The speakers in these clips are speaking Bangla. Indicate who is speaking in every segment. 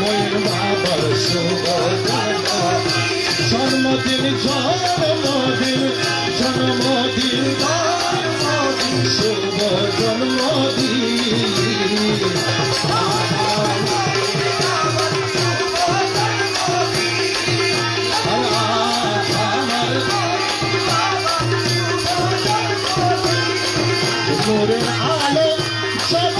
Speaker 1: ময়ূর বাবার শুভ জন্মদিন জন্মদিন জন্মদিন শুভ জন্মদিন Jordan Allen,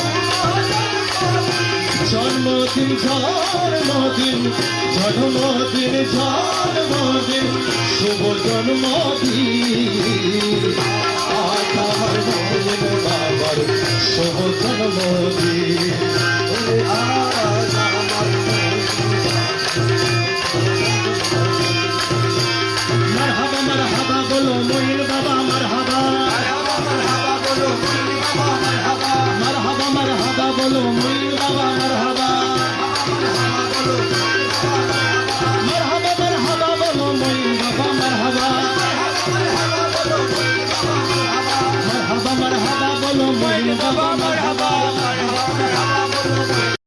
Speaker 1: জন্মদিন জন্মদিন জন্মদিন জন্মদিন শুভ জন্মদিন। আমার বাবার শুভ জন্মদিন। বলো বাবা মারহাবা। মারহাবা মারহাবা বলো বাবা মারহাবা। মারহাবা মারহাবা বলো বাবা